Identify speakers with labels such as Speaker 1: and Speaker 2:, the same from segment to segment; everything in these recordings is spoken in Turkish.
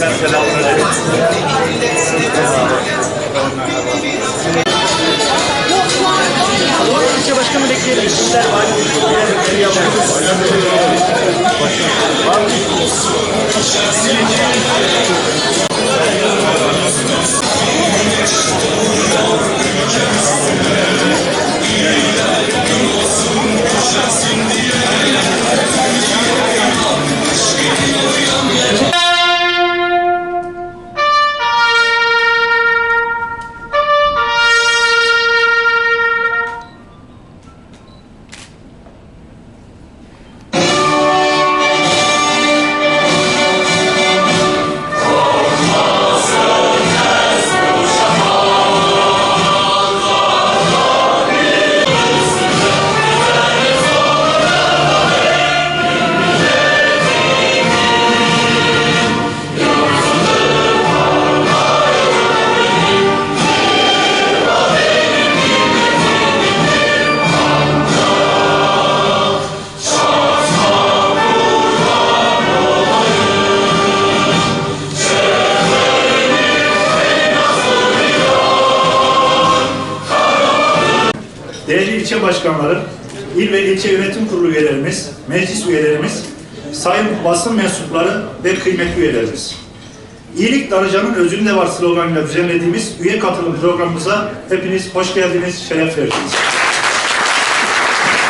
Speaker 1: Hepsinden selamlar. İlçe başkanı bekleyelim. Sizler var. Sizler Değerli ilçe başkanları, il ve ilçe yönetim kurulu üyelerimiz, meclis üyelerimiz, sayın basın mensupları ve kıymetli üyelerimiz. İyilik Darıcan'ın özünde var sloganıyla düzenlediğimiz üye katılım programımıza hepiniz hoş geldiniz, şeref verdiniz.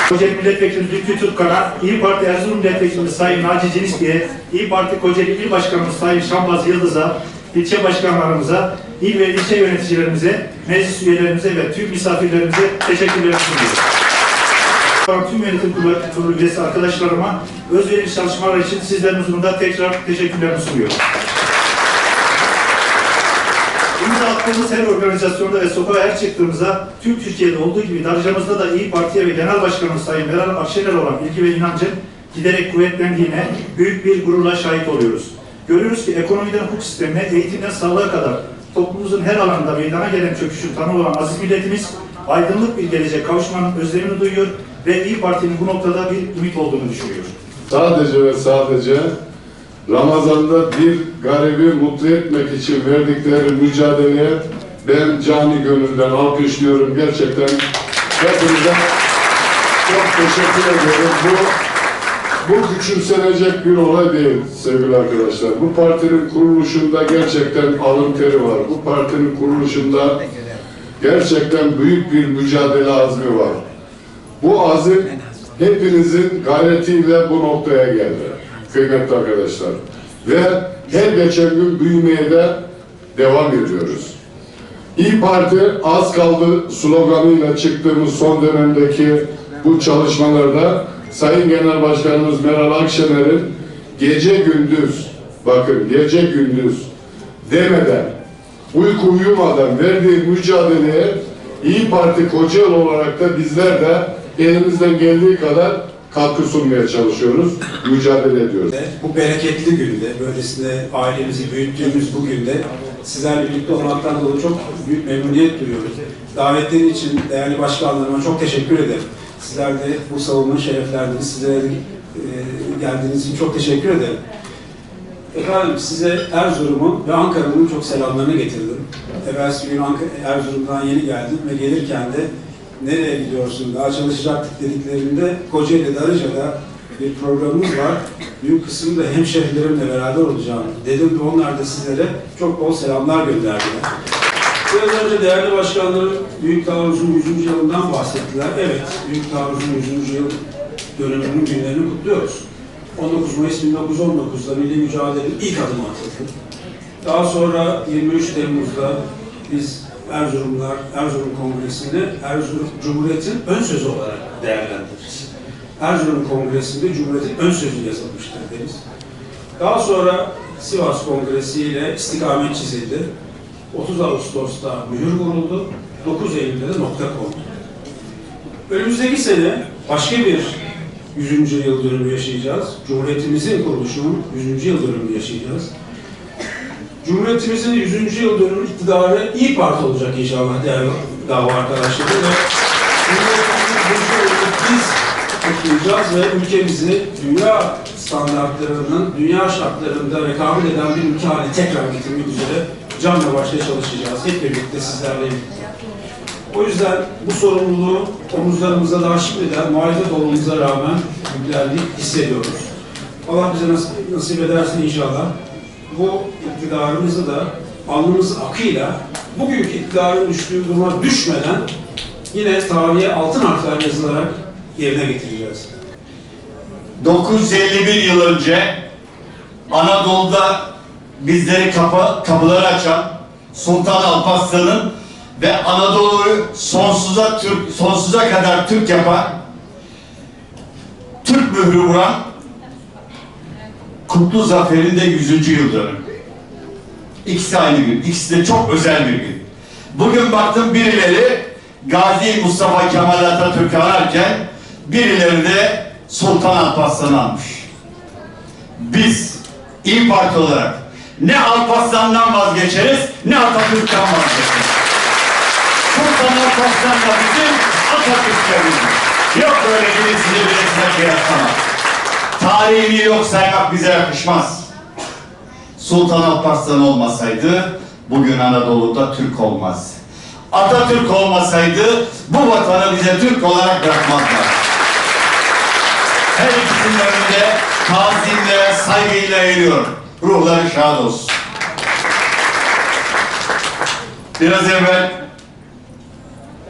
Speaker 1: Kocaeli Milletvekili Lütfü Türkkan'a, İyi Parti Erzurum Milletvekili Sayın Naci Ciniski'ye, İyi Parti Kocaeli İl Başkanımız Sayın Şambaz Yıldız'a, ilçe başkanlarımıza, il ve ilçe yöneticilerimize, meclis üyelerimize ve tüm misafirlerimize teşekkürlerimi sunuyorum. Tüm yönetim kurulu üyesi arkadaşlarıma özverili çalışmalar için sizlerin huzurunda tekrar teşekkürlerimi sunuyorum. İmza attığımız her organizasyonda ve sokağa her çıktığımızda tüm Türkiye'de olduğu gibi Darıca'mızda da İyi Parti'ye ve Genel Başkanımız Sayın Meral Akşener olan ilgi ve inancın giderek kuvvetlendiğine büyük bir gururla şahit oluyoruz. Görüyoruz ki ekonomiden hukuk sistemine, eğitimden sağlığa kadar toplumumuzun her alanında meydana gelen çöküşün tanı olan aziz milletimiz aydınlık bir gelecek kavuşmanın özlemini duyuyor ve İyi Parti'nin bu noktada bir ümit olduğunu düşünüyor.
Speaker 2: Sadece ve sadece Ramazan'da bir garibi mutlu etmek için verdikleri mücadeleye ben cani gönülden alkışlıyorum. Gerçekten hepinize çok teşekkür ediyorum. Bu, bu küçümsenecek bir olay değil sevgili arkadaşlar. Bu partinin kuruluşunda gerçekten alın teri var. Bu partinin kuruluşunda gerçekten büyük bir mücadele azmi var. Bu azim hepinizin gayretiyle bu noktaya geldi kıymetli arkadaşlar. Ve her geçen gün büyümeye de devam ediyoruz. İyi Parti az kaldı sloganıyla çıktığımız son dönemdeki bu çalışmalarda Sayın Genel Başkanımız Meral Akşener'in gece gündüz, bakın gece gündüz demeden, uyku uyumadan verdiği mücadeleye İyi Parti Kocaeli olarak da bizler de elimizden geldiği kadar katkı sunmaya çalışıyoruz, mücadele ediyoruz.
Speaker 3: Bu bereketli günde, böylesine ailemizi büyüttüğümüz bu günde sizlerle birlikte olmaktan dolayı çok büyük memnuniyet duyuyoruz. Davetleri için değerli başkanlarıma çok teşekkür ederim. Sizler de bu savunmayı şereflendiniz. De, e, geldiğiniz için çok teşekkür ederim. Efendim size Erzurum'un ve Ankara'nın çok selamlarını getirdim. Evvelsi gün Ankara, Erzurum'dan yeni geldim ve gelirken de nereye gidiyorsun daha çalışacaktık dediklerinde Kocaeli Darıca'da bir programımız var. Büyük kısmı da hemşehrilerimle beraber olacağım dedim ve onlar da sizlere çok bol selamlar gönderdiler. Biraz önce değerli başkanlarım Büyük Taarruz'un 100. yılından bahsettiler. Evet, Büyük Taarruz'un 100. yıl dönümünün günlerini kutluyoruz. 19 Mayıs 1919'da Milli Mücadele'nin ilk adımı atıldı. Daha sonra 23 Temmuz'da biz Erzurumlar, Erzurum Kongresi'nde Erzurum Cumhuriyet'in ön sözü olarak değerlendiririz. Erzurum Kongresi'nde Cumhuriyet'in ön sözü yazılmıştır deriz. Daha sonra Sivas Kongresi ile istikamet çizildi. 30 Ağustos'ta mühür vuruldu. 9 Eylül'de de nokta kondu. Önümüzdeki sene başka bir 100. yıl dönümü yaşayacağız. Cumhuriyetimizin kuruluşunun 100. yıl dönümünü yaşayacağız. Cumhuriyetimizin 100. yıl dönümü iktidarı iyi Parti olacak inşallah değerli dava arkadaşları ve Cumhuriyetimizin 100. yılını biz kutlayacağız ve ülkemizi dünya standartlarının dünya şartlarında rekabet eden bir ülke haline tekrar getirmek üzere canla başla çalışacağız. Hep birlikte sizlerle birlikte. O yüzden bu sorumluluğu omuzlarımıza daha şimdiden muhalefet olmamıza rağmen yüklendik, hissediyoruz. Allah bize nasip, nasip ederse inşallah bu iktidarımızı da alnımız akıyla bugünkü iktidarın düştüğü duruma düşmeden yine tarihe altın harfler yazılarak yerine getireceğiz.
Speaker 4: 951 yıl önce Anadolu'da bizleri kapı, kapıları açan Sultan Alparslan'ın ve Anadolu'yu sonsuza Türk sonsuza kadar Türk yapan Türk mührü vuran Kutlu Zafer'in de 100. yıl. İkisi aynı gün. İkisi de çok özel bir gün. Bugün baktım birileri Gazi Mustafa Kemal Atatürk'ü ararken birileri de Sultan Alparslan'ı almış. Biz İyi Parti olarak ne Alparslan'dan vazgeçeriz ne Atatürk'ten vazgeçeriz. Sultan Alparslan da bizim Atatürk de bizim. Yok böyle birisini birisine kıyaslamak. Tarihini yok saymak bize yakışmaz. Sultan Alparslan olmasaydı bugün Anadolu'da Türk olmaz. Atatürk olmasaydı bu vatanı bize Türk olarak bırakmazlar. Her ikisinin önünde tazimle, saygıyla eğiliyorum. Ruhları şad olsun. Biraz evvel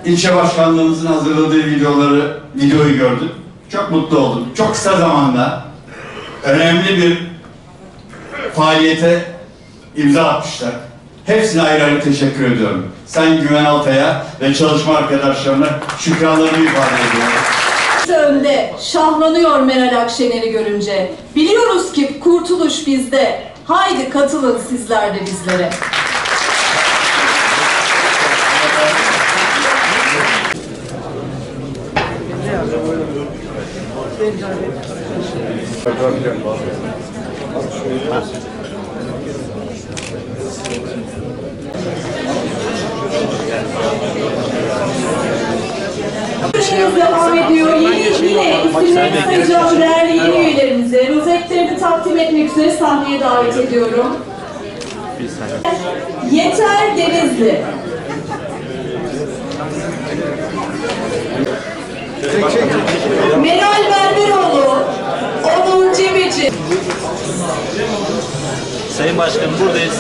Speaker 4: ilçe başkanlığımızın hazırladığı videoları, videoyu gördüm. Çok mutlu oldum. Çok kısa zamanda önemli bir faaliyete imza atmışlar. Hepsine ayrı ayrı teşekkür ediyorum. Sayın Güven Altay'a ve çalışma arkadaşlarına şükranlarımı ifade ediyorum.
Speaker 5: Önde şahlanıyor Meral Akşener'i görünce. Biliyoruz ki kurtuluş bizde. Haydi katılın sizler de bizlere. Görüşmemiz devam ediyor. Yine, yine isimlerini sayacağım değerli yeni üyelerimizi rozetlerini takdim etmek üzere sahneye davet ediyorum. Yeter Denizli. Meral Berberoğlu, Onur Cebeci.
Speaker 6: Sayın Başkanım buradayız.